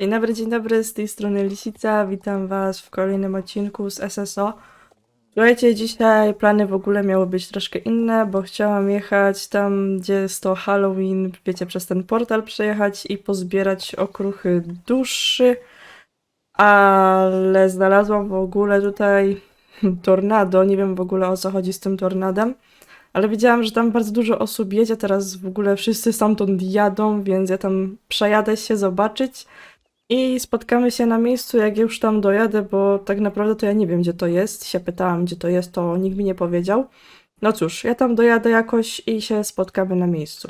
Dzień dobry, dzień dobry, z tej strony Lisica, witam was w kolejnym odcinku z SSO. Słuchajcie, dzisiaj plany w ogóle miały być troszkę inne, bo chciałam jechać tam, gdzie jest to Halloween, wiecie, przez ten portal przejechać i pozbierać okruchy duszy, ale znalazłam w ogóle tutaj tornado, nie wiem w ogóle o co chodzi z tym tornadem. Ale widziałam, że tam bardzo dużo osób jedzie, teraz w ogóle wszyscy stamtąd jadą, więc ja tam przejadę się zobaczyć. I spotkamy się na miejscu, jak już tam dojadę, bo tak naprawdę to ja nie wiem, gdzie to jest. Się pytałam, gdzie to jest, to nikt mi nie powiedział. No cóż, ja tam dojadę jakoś i się spotkamy na miejscu.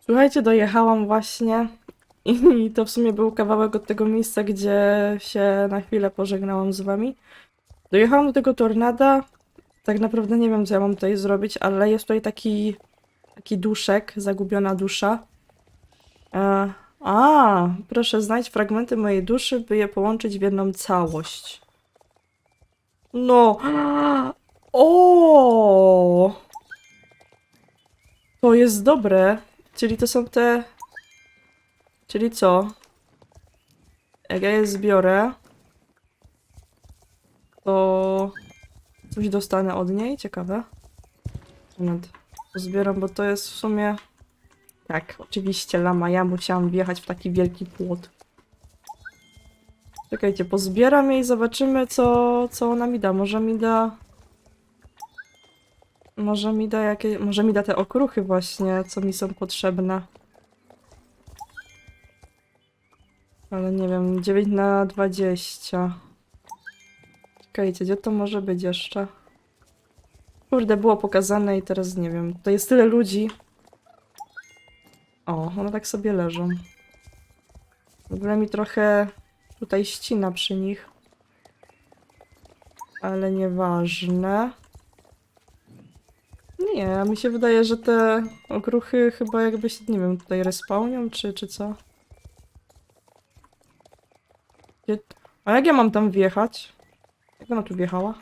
Słuchajcie, dojechałam właśnie i to w sumie był kawałek od tego miejsca, gdzie się na chwilę pożegnałam z wami. Dojechałam do tego tornada. Tak naprawdę nie wiem, co ja mam tutaj zrobić, ale jest tutaj taki, taki duszek, zagubiona dusza. E, a, proszę znajdź fragmenty mojej duszy, by je połączyć w jedną całość. No. O! To jest dobre. Czyli to są te. Czyli co? Jak ja je zbiorę, to coś dostanę od niej. Ciekawe. Moment. Zbieram, bo to jest w sumie. Tak, oczywiście lama. Ja musiałam wjechać w taki wielki płot. Czekajcie, pozbieram je i zobaczymy, co, co ona mi da. Może mi da... Może mi da jakieś... Może mi da te okruchy właśnie, co mi są potrzebne. Ale nie wiem, 9 na 20. Czekajcie, gdzie to może być jeszcze? Kurde, było pokazane i teraz nie wiem. To jest tyle ludzi. O, one tak sobie leżą. W ogóle mi trochę tutaj ścina przy nich. Ale nieważne. Nie, mi się wydaje, że te okruchy chyba jakby się, nie wiem, tutaj respawnią, czy, czy co? A jak ja mam tam wjechać? Jak ona tu wjechała?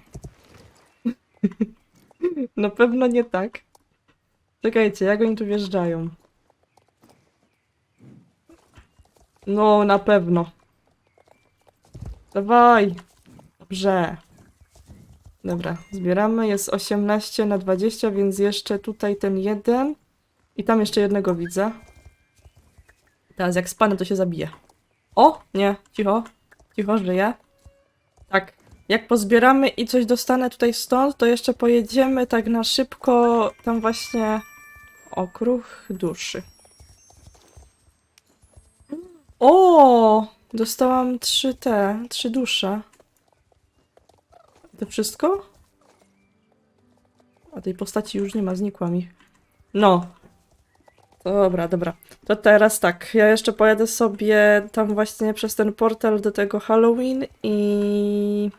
Na pewno nie tak. Czekajcie, jak oni tu wjeżdżają? No, na pewno. Dawaj. Dobrze. Dobra, zbieramy. Jest 18 na 20, więc jeszcze tutaj ten jeden. I tam jeszcze jednego widzę. Teraz jak spanę, to się zabije. O! Nie, cicho. Cicho, żyje. Tak. Jak pozbieramy i coś dostanę tutaj stąd, to jeszcze pojedziemy tak na szybko tam właśnie okruch duszy. O! Dostałam trzy te, trzy dusze. To wszystko? A tej postaci już nie ma, znikła mi. No. Dobra, dobra. To teraz tak, ja jeszcze pojadę sobie tam właśnie przez ten portal do tego Halloween i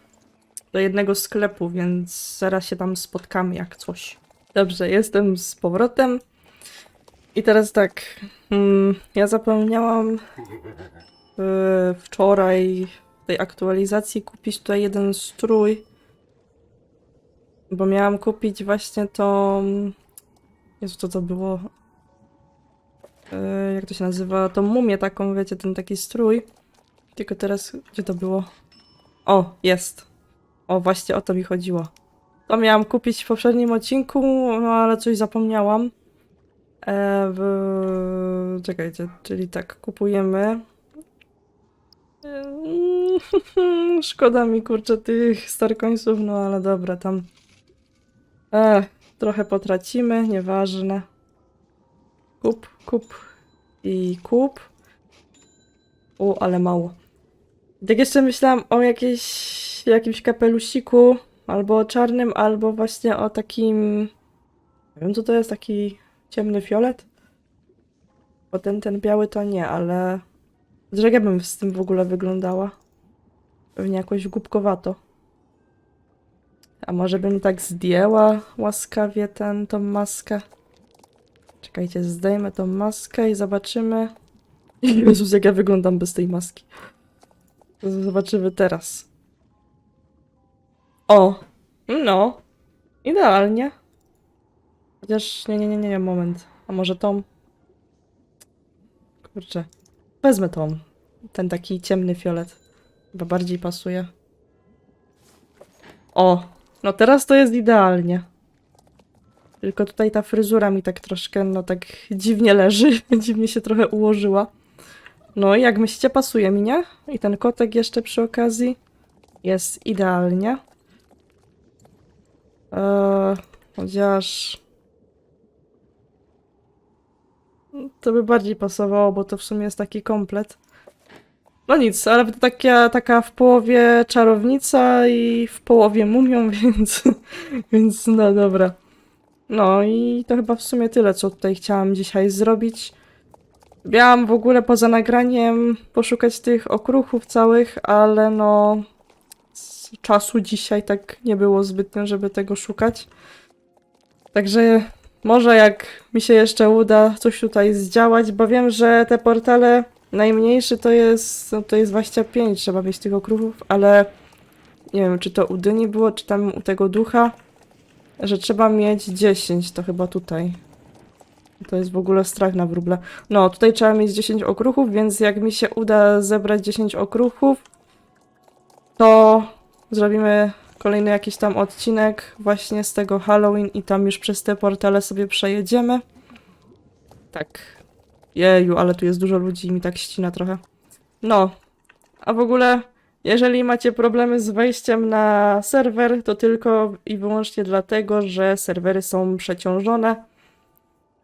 do jednego sklepu, więc zaraz się tam spotkamy jak coś. Dobrze, jestem z powrotem. I teraz tak, mm, ja zapomniałam y, wczoraj w tej aktualizacji kupić tutaj jeden strój, bo miałam kupić właśnie tą, Jezu, co to było, Y, jak to się nazywa, tą mumię taką, wiecie, ten taki strój, tylko teraz, gdzie to było? O, jest. O, właśnie o to mi chodziło. To miałam kupić w poprzednim odcinku, no ale coś zapomniałam. E, w... Czekajcie, czyli tak, kupujemy. E, Szkoda mi kurczę tych starkońców, no ale dobra, tam. E, trochę potracimy, nieważne. Kup, kup i kup. U, ale mało. Tak jeszcze myślałam o jakiejś, jakimś kapelusiku, albo o czarnym, albo właśnie o takim. Nie wiem, co to jest, taki ciemny fiolet. Bo ten, ten biały to nie, ale. Że ja bym z tym w ogóle wyglądała. Pewnie jakoś głupkowato. A może bym tak zdjęła łaskawie ten, tą maskę. Czekajcie, zdejmę tą maskę i zobaczymy. Jezus, jak ja wyglądam bez tej maski. Zobaczymy teraz. O! No. Idealnie. Chociaż nie, nie, nie, nie, moment. A może tą? Kurczę. Wezmę tą. ten taki ciemny fiolet. Chyba bardziej pasuje. O, no teraz to jest idealnie. Tylko tutaj ta fryzura mi tak troszkę, no tak dziwnie leży, dziwnie się trochę ułożyła. No i jak myślicie, pasuje mi, nie? I ten kotek jeszcze przy okazji jest idealnie. Eee, chociaż... To by bardziej pasowało, bo to w sumie jest taki komplet. No nic, ale to taka, taka w połowie czarownica i w połowie mumią, więc, więc no dobra. No i to chyba w sumie tyle, co tutaj chciałam dzisiaj zrobić. Miałam w ogóle poza nagraniem poszukać tych okruchów całych, ale no z czasu dzisiaj tak nie było zbytnio, żeby tego szukać. Także może jak mi się jeszcze uda coś tutaj zdziałać, bo wiem, że te portale najmniejszy to jest, no to jest 25, trzeba mieć tych okruchów, ale nie wiem, czy to u Dyni było, czy tam u tego ducha, że trzeba mieć 10, to chyba tutaj. To jest w ogóle strach na wróble. No, tutaj trzeba mieć 10 okruchów, więc jak mi się uda zebrać 10 okruchów, to zrobimy kolejny jakiś tam odcinek właśnie z tego Halloween i tam już przez te portale sobie przejedziemy. Tak. Jeju, ale tu jest dużo ludzi i mi tak ścina trochę. No, a w ogóle, jeżeli macie problemy z wejściem na serwer, to tylko i wyłącznie dlatego, że serwery są przeciążone.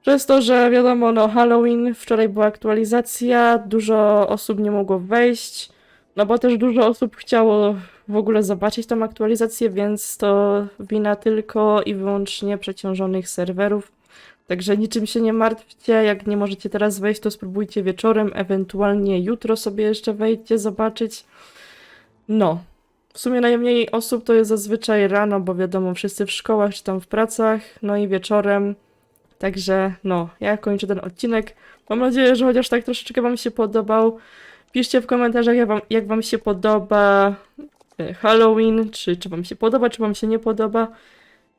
Przez to, że wiadomo, no Halloween, wczoraj była aktualizacja, dużo osób nie mogło wejść, no bo też dużo osób chciało w ogóle zobaczyć tą aktualizację, więc to wina tylko i wyłącznie przeciążonych serwerów. Także niczym się nie martwcie, jak nie możecie teraz wejść, to spróbujcie wieczorem, ewentualnie jutro sobie jeszcze wejdźcie, zobaczyć. No, w sumie najmniej osób to jest zazwyczaj rano, bo wiadomo, wszyscy w szkołach czy tam w pracach, no i wieczorem. Także no, ja kończę ten odcinek. Mam nadzieję, że chociaż tak troszeczkę Wam się podobał. Piszcie w komentarzach, jak Wam, jak wam się podoba e, Halloween, czy, czy Wam się podoba, czy Wam się nie podoba.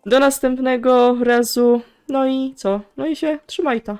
Do następnego razu. No i co? No i się trzymaj ta.